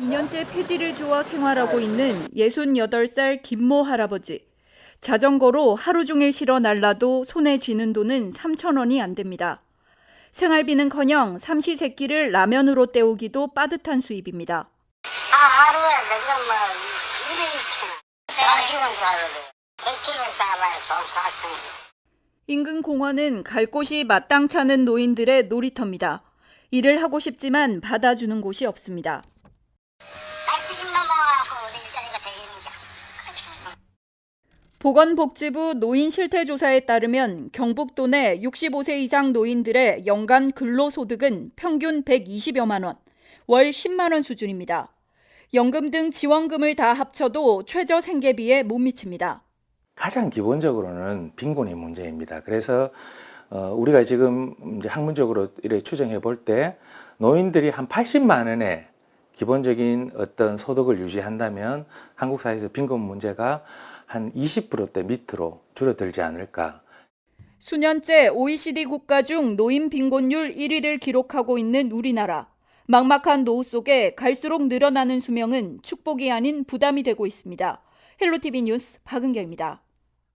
2년째 폐지를 주어 생활하고 있는 68살 김모 할아버지. 자전거로 하루 종일 실어 날라도 손에 쥐는 돈은 3천 원이 안 됩니다. 생활비는커녕 삼시세끼를 라면으로 때우기도 빠듯한 수입입니다. 아, 하루에 지금 뭐, 200원. 40원 사거든. 100kg 사봐야 돈 4천 인근 공원은 갈 곳이 마땅찮은 노인들의 놀이터입니다. 일을 하고 싶지만 받아주는 곳이 없습니다. 보건복지부 노인 실태조사에 따르면 경북도 내 65세 이상 노인들의 연간 근로소득은 평균 120여만 원, 월 10만 원 수준입니다. 연금 등 지원금을 다 합쳐도 최저 생계비에 못 미칩니다. 가장 기본적으로는 빈곤의 문제입니다. 그래서 어, 우리가 지금 학문적으로 이렇게 추정해 볼 때 노인들이 한 80만 원의 기본적인 어떤 소득을 유지한다면 한국 사회에서 빈곤 문제가 한 20%대 밑으로 줄어들지 않을까. 수년째 OECD 국가 중 노인 빈곤율 1위를 기록하고 있는 우리나라. 막막한 노후 속에 갈수록 늘어나는 수명은 축복이 아닌 부담이 되고 있습니다. 헬로티비 뉴스 박은경입니다.